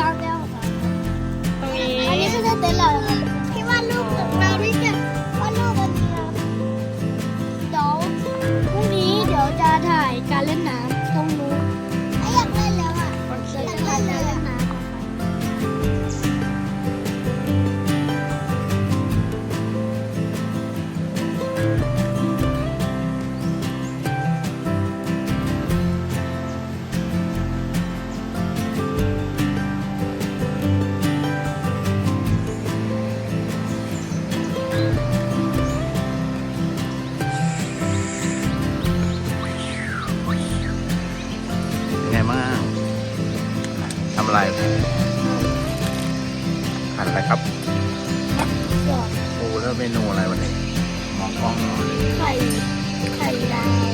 ลางแนวค่ะตรงนี้อันนี้คือเต็นท์เราค่ะที่ว่าลูกเราที่จะว่าลูกวันนี้เดี๋ยวพรุ่งนี้เดี๋ยวจะถ่ายการเล่นน้ำ อะไรทานอะไรครับโอ้แล้วเมนูอะไรวันนี้มองกล้องหน่อยไข่ไข่ดาว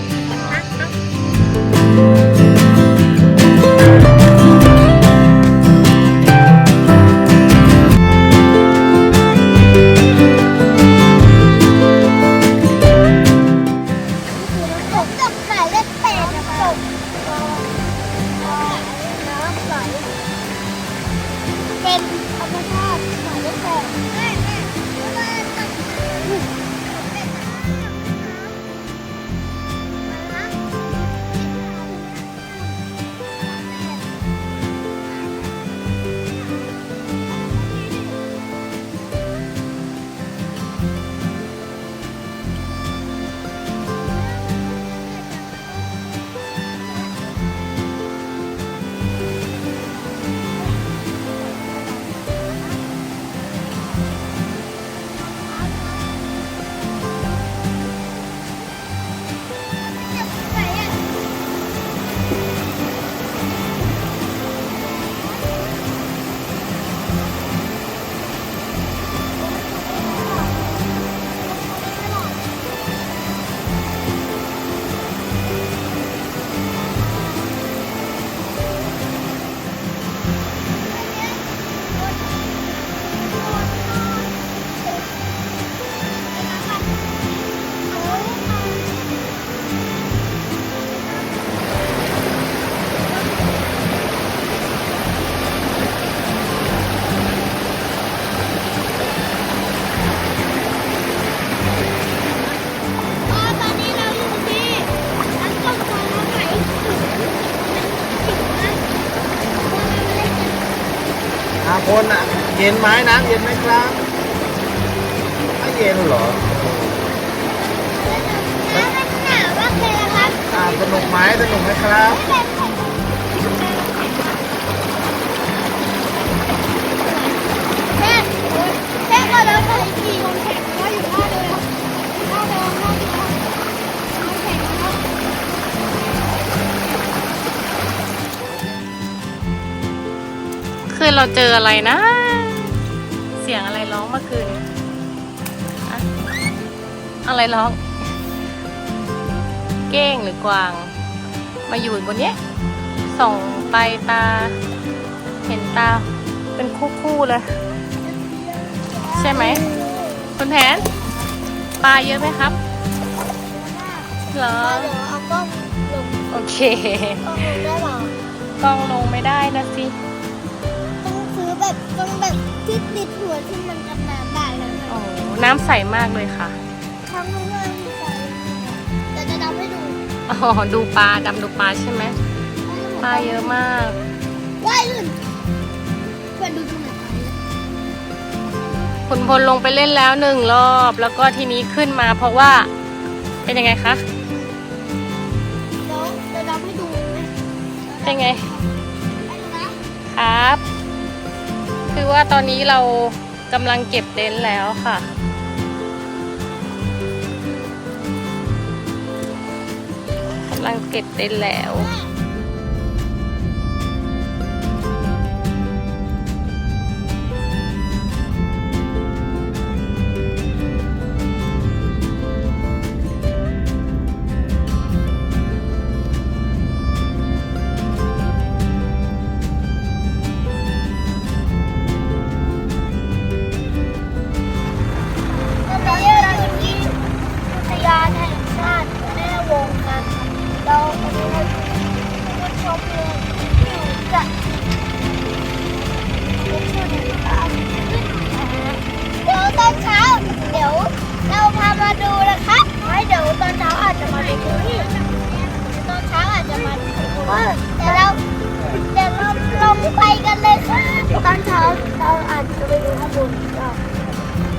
คนอะ เย็นไหมน้ำเย็นไหมครับไม่เย็นเหรอน้ำมันหนาวมากเลยนครับอ่าสนุกไหมสนุกไหมครับ เราเจออะไรนะ เสียงอะไรร้องเมื่อคืนอะอะไรร้อง เก้งหรือกวาง มาอยู่บนเนี้ยส่องไปตา เห็นตา เป็นคู่ๆเลย ใช่ไหมคุณแผนปลาเยอะไหมครับเหรอเดี๋ยวเอากล้องลงโอเคกล้องลงได้เปล่ากล้องลงไม่ได้นะสิต้องซื้อ แบบต้องแบบที่ติดหัวที่มันกันน้ำได้เลยโอ้น้ำใสมากเลยค่ะ ทั้งนู้นเลยมีไฟแต่จะทำให้ดูอ๋อ ดูปลาดำดูปลาใช่ไหมปลาเยอะมาก ว่ายลื่นเพื่อนดูตรงไหนไปขุนพลลงไปเล่นแล้วหนึ่งรอบ แล้วก็ทีนี้ขึ้นมาเพราะว่าเป็นยังไงคะเดี๋ยวจะทำให้ดูไหมเป็นไงไปดูนะครับเคือว่าตอนนี้เรากำลังเก็บเต็นท์แล้วค่ะ กำลังเก็บเต็นท์แล้ว เดี๋ยวเราเดี๋ยวเราลงไปกันเลยค่ะตอนเช้าเราอาจจะไปดูข้างบนก็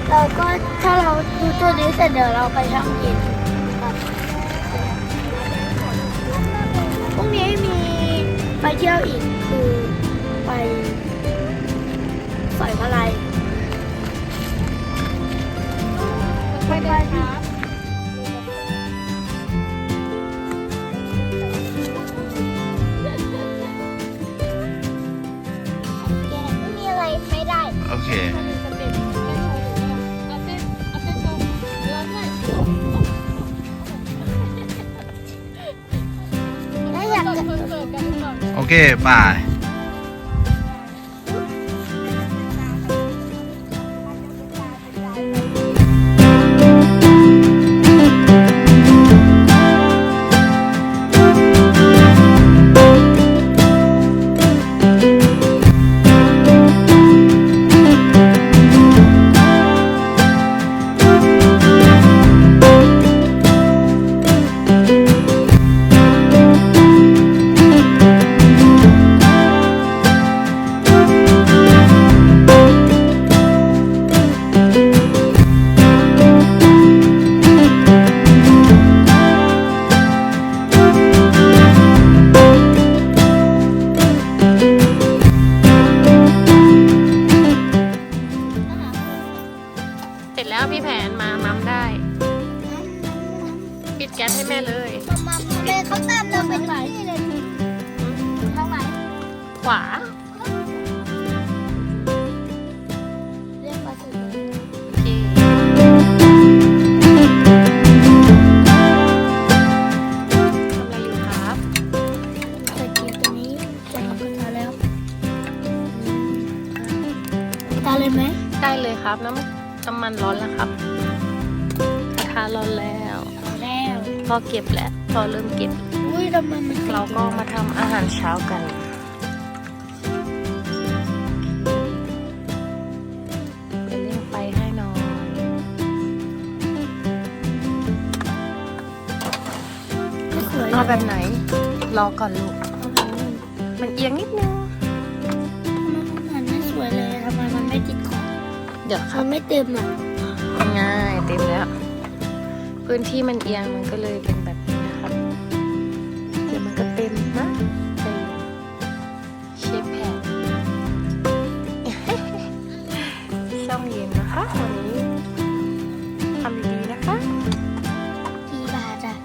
เราก็ถ้าเราดูตัวนี้เสร็จเดี๋ยวเราไปช่องกินพรุ่งนี้มีไปเที่ยวอีกคือไปสอยมาลัยไปนค โอเคถ้าย มันร้อนแล้วครับกระทะร้อนแล้วเอาแล้วพอเก็บแล้วพอเริ่มเก็บ อุ้ยทำไมมันเราก็มาทำอาหารเช้ากันไปเร่งไฟให้หน่อยไม่สวยเอาแบบไหน รอก่อนลูกเอาแบบนี้มันเอียงนิดนึงมันไม่สวยเลยทำไมมันไม่ติดขอบ เดี๋ยวครัมับนไม่เต็มอะง่ายเต็มแล้ว พื้นที่มันเอียงมันก็เลยเป็นแบบนี้นะครับ เดี๋ยวมันก็เต็มนะเต็มเชฟแผ่นช่องเย็นนะคะวันนี้ทำดีๆนะคะกี่บาทอะ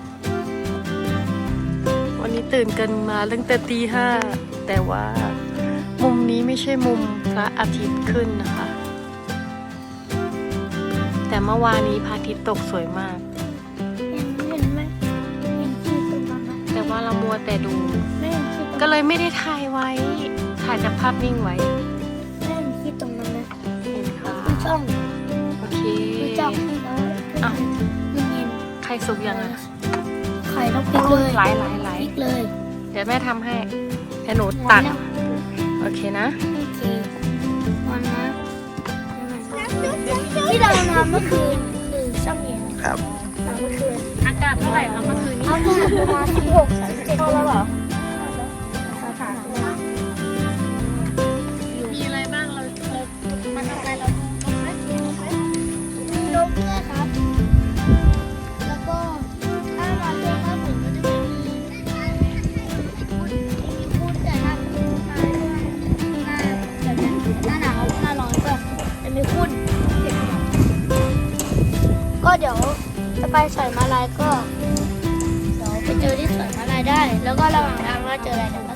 วันนี้ตื่นกันมาตั้งแต่ตีห้าแต่ว่ามุมนี้ไม่ใช่มุมพระอาทิตย์ขึ้นนะคะ แต่เมื่อวานนี้พระอาทิตย์ตกสวยมาก เห็นเห็นไหมเห็นขีดตรงนั้นไหมแต่ว่าเรามัวแต่ดู ไม่เห็นขีดตรงก็เลยไม่ได้ถ่ายไว้ ถ่ายแต่ภาพนิ่งไว้ไม่เห็นขีดตรงนั้นนะเห็นค่ะดูช่องโอเคดูช่องแล้วอ้าว มันเห็นใครสุกยังอะไข่ต้องพลิกเลยไหลไหลไหลพลิกเลย เดี๋ยวแม่ทำให้เดี๋ยวหนูตักแล้วโอเคนะโอเที่เราทำเมื่อคืนคือช่องเย็นครับทำเมื่อคืนอากาศเท่าไหร่คะเมื่อคืนนี้เอามาประมาณสิบหกสิบเจ็ดแล้วเหรอ ก็เดี๋ยวจะไปสอยมาลายก็ เดี๋ยวไปเจอที่สวนมาลายได้ แล้วก็ระหว่างทางเราเจออะไรเดี๋ยว